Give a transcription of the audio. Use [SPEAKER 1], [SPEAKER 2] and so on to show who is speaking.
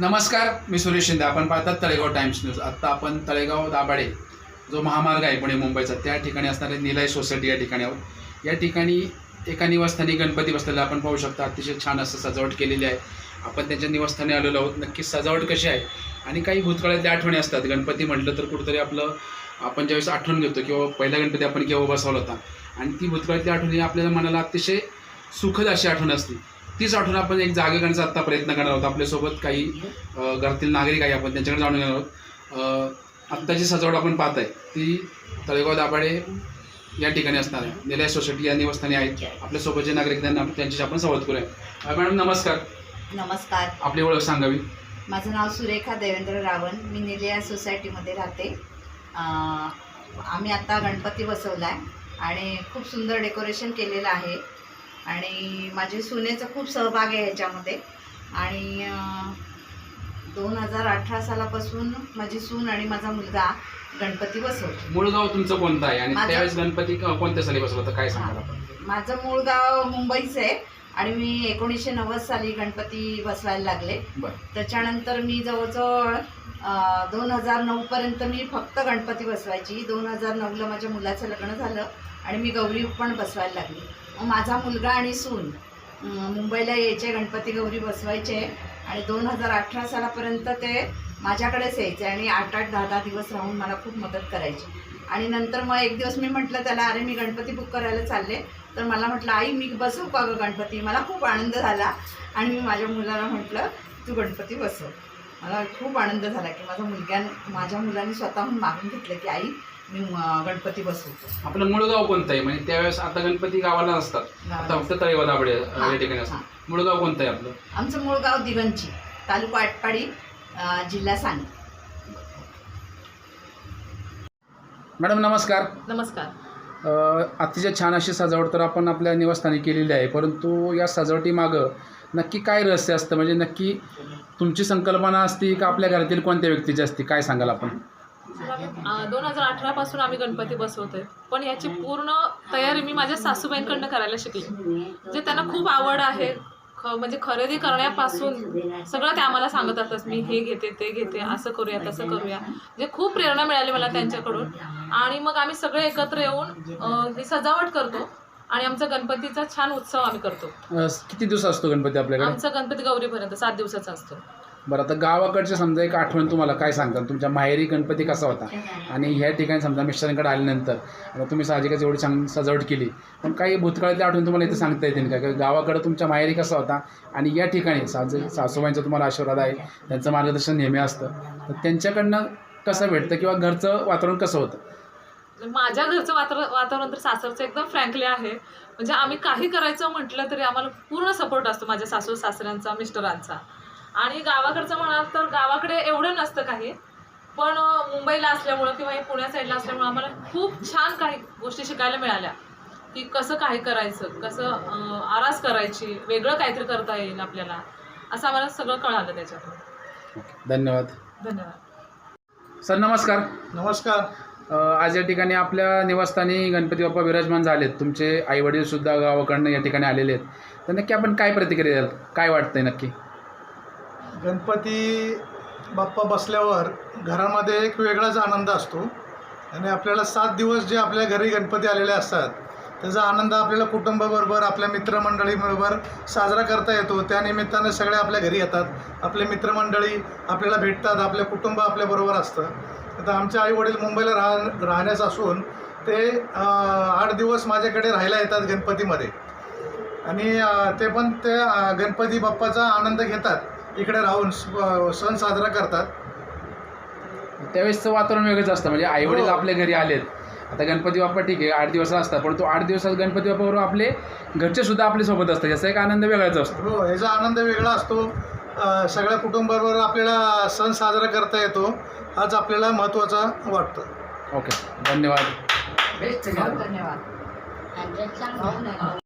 [SPEAKER 1] नमस्कार मी सुरेश शिंदे. आपण पाहतात तळेगाव टाइम्स न्यूज. आत्ता आपण तळेगाव दाभाडे जो महामार्ग आहे पुणे मुंबईचा त्या ठिकाणी असणारे निलय सोसायटी या ठिकाणी आहोत. या ठिकाणी एका निवासस्थानी गणपती बसलेला आपण पाहू शकता. अतिशय छान असं सजावट केलेली आहे. आपण त्यांच्या निवासस्थानी आलेलो आहोत. नक्की सजावट कशी आहे? आणि काही भूतकाळातल्या आठवणी असतात. गणपती म्हटलं तर कुठंतरी आपलं आपण ज्यावेळेस आठवण घेतो किंवा पहिला गणपती आपण केव्हा बसवला होता. आणि ती भूतकाळातली आठवणी आपल्याला मनाला अतिशय सुखद अशी आठवण असते. तीच आठवण आपण एक जागे करण्याचा आत्ता प्रयत्न करणार आहोत. आपल्यासोबत काही घरातील नागरिक आहे आपण त्यांच्याकडे जाणून घेणार आहोत. आत्ताची सजावट आपण पाहत आहे ती तळेगाव दाभाडे या ठिकाणी असणार आहे. निलय सोसायटी या निवासस्थानी आहेत. आपल्यासोबत जे नागरिक त्यांना त्यांच्याशी आपण संवाद करूया. मॅडम नमस्कार.
[SPEAKER 2] नमस्कार.
[SPEAKER 1] आपली ओळख सांगावी.
[SPEAKER 2] माझं नाव सुरेखा देवेंद्र रावण. मी निलया सोसायटीमध्ये राहते. आम्ही आता गणपती बसवला आहे आणि खूप सुंदर डेकोरेशन केलेलं आहे. आणि माझे सुनेचा खूप सहभाग आहे ह्याच्यामध्ये आणि दोन हजार अठरा सालापासून माझी सून आणि माझा मुलगा गणपती बसवतो.
[SPEAKER 1] मूळ गाव तुमचं कोणतं आहे? आणि
[SPEAKER 2] माझं-
[SPEAKER 1] त्यावेळेस गणपती क- कोणत्या साली बसवला होता? काय सांगाल आपण?
[SPEAKER 2] माझं मूळ गाव मुंबईचं आहे. आणि मी एकोणीसशे नव्वद साली गणपती बसवायला लागले.
[SPEAKER 1] बरं.
[SPEAKER 2] त्याच्यानंतर मी जवळजवळ दोन हजार नऊपर्यंत मी फक्त गणपती बसवायची. दोन हजार नऊला माझ्या मुलाचं लग्न झालं आणि मी गौरी पण बसवायला लागली. माझा मुलगा आणि सून मुंबईला यायचे गणपती गौरी बसवायचे आणि दोन हजार अठरा सालापर्यंत ते माझ्याकडेच यायचे आणि आठ आठ दहा दहा दिवस राहून मला खूप मदत करायची. आणि नंतर मग एक दिवस मी म्हटलं त्याला अरे मी गणपती बुक करायला चालले. तर मला म्हटलं आई मी बसवू का गं गणपती? मला खूप आनंद झाला आणि मी माझ्या मुलाला म्हटलं तू गणपती बसव. मला खूप आनंद झाला की माझा मुलग्या माझ्या मुलांनी स्वतःहून मागून घेतलं की आई मी गणपती बसवतो.
[SPEAKER 1] आपलं मूळ गाव कोणतं आहे? म्हणजे त्यावेळेस आता गणपती गावाला नसतात. आता फक्त अ,
[SPEAKER 2] हां,
[SPEAKER 1] या ठिकाणी. असतात. मूळ गाव कोणतं आहे आपलं?
[SPEAKER 2] आमचं मूळ गाव दिगंची तालुका आटपाडी जिल्हा सांगली.
[SPEAKER 1] मॅडम नमस्कार.
[SPEAKER 3] नमस्कार.
[SPEAKER 1] अ, अतिशय छान अशी सजावट तर आपण आपल्या निवासस्थानी केलेली आहे परंतु या सजावटीमागं नक्की काय रहस्य असतं? म्हणजे नक्की तुमची संकल्पना असती का आपल्या घरातील कोणत्या व्यक्तीची असते? काय सांगाल आपण?
[SPEAKER 3] दोन हजार अठरापासून आम्ही गणपती बसवतोय. पण याची पूर्ण तयारी मी माझ्या सासूबाईंकडनं करायला शिकली. म्हणजे त्यांना खूप आवड आहे ख म्हणजे खरेदी करण्यापासून सगळं ते आम्हाला सांगत असतात मी हे घेते ते घेते असं करूया तसं करूया. म्हणजे खूप प्रेरणा मिळाली मला त्यांच्याकडून. आणि मग आम्ही सगळे एकत्र येऊन ही सजावट करतो आणि आमचा गणपतीचा छान उत्सव आम्ही करतो.
[SPEAKER 1] किती दिवस असतो गणपती आपल्याकडे?
[SPEAKER 3] आमचा गणपती गौरीपर्यंत सात दिवसाचा असतो.
[SPEAKER 1] बरं आता गावाकडचे समजा एक आठवण तुम्हाला काय सांगतात तुमच्या माहेरी गणपती कसा होता? आणि ह्या ठिकाणी समजा मिस्टरांकडे आल्यानंतर आता तुम्ही साहजिकच एवढी छान सजावट केली पण काही भूतकाळातली आठवण तुम्हाला इथे सांगता येतील का? की गावाकडे तुमच्या माहेरी कसा होता? आणि या ठिकाणी साज सासूबाईंचा तुम्हाला आशीर्वाद आहे त्यांचं मार्गदर्शन नेहमी असतं. तर त्यांच्याकडनं कसं भेटतं किंवा घरचं वातावरण कसं होतं?
[SPEAKER 3] माझ्या घरचं वातावरण वातावरण तर सासरचं एकदम फ्रँकली आहे. म्हणजे आम्ही काही करायचं म्हटलं तरी आम्हाला पूर्ण सपोर्ट असतो माझ्या सासू सासऱ्यांचा मिस्टरांचा. आणि गावाकडचं म्हणाल तर गावाकडे एवढं नसतं काही. पण मुंबईला असल्यामुळं किंवा हे पुण्या साईडला असल्यामुळं आम्हाला खूप छान काही गोष्टी शिकायला मिळाल्या. की कसं काय करायचं कसं आरास करायची वेगळं काहीतरी करता येईल आपल्याला असं आम्हाला सगळं कळालं त्याच्यातून.
[SPEAKER 1] धन्यवाद.
[SPEAKER 3] धन्यवाद.
[SPEAKER 1] सर नमस्कार.
[SPEAKER 4] नमस्कार.
[SPEAKER 1] आज या ठिकाणी आपल्या निवासस्थानी गणपती बाप्पा विराजमान झालेत. तुमचे आईवडील सुद्धा गावाकडनं या ठिकाणी आलेले आहेत. तर नक्की आपण काय प्रतिक्रिया द्याल? काय वाटतंय नक्की?
[SPEAKER 4] गणपती बाप्पा बसल्यावर घरामध्ये एक वेगळाच आनंद असतो. आणि आपल्याला सात दिवस जे आपल्या घरी गणपती आलेले असतात त्याचा आनंद आपल्याला कुटुंबाबरोबर आपल्या मित्रमंडळीबरोबर साजरा करता येतो. त्या निमित्तानं सगळे आपल्या घरी येतात. आपले मित्रमंडळी आपल्याला भेटतात. आपलं कुटुंब आपल्याबरोबर असतं. आता आमचे आई वडील मुंबईला राह राहण्यास असून ते आठ दिवस माझ्याकडे राहायला येतात गणपतीमध्ये. आणि ते पण ते गणपती बाप्पाचा आनंद घेतात. इकडे राहून सण साजरा करतात.
[SPEAKER 1] त्यावेळेसचं वातावरण वेगळंच असतं. म्हणजे आईवडील
[SPEAKER 4] हो.
[SPEAKER 1] आपल्या घरी आलेत. आता गणपती बाप्पा ठीक आहे आठ दिवस असतात. परंतु आठ दिवसात गणपती बाप्पाबरोबर आपले घरचे सुद्धा आपल्यासोबत असतात. याचा एक आनंद वेगळाच असतो.
[SPEAKER 4] हो ह्याचा आनंद वेगळा असतो. सगळ्या कुटुंबाबरोबर आपल्याला सण साजरा करता येतो. हाच आपल्याला महत्त्वाचा वाटतं.
[SPEAKER 1] ओके. धन्यवाद.
[SPEAKER 2] धन्यवाद.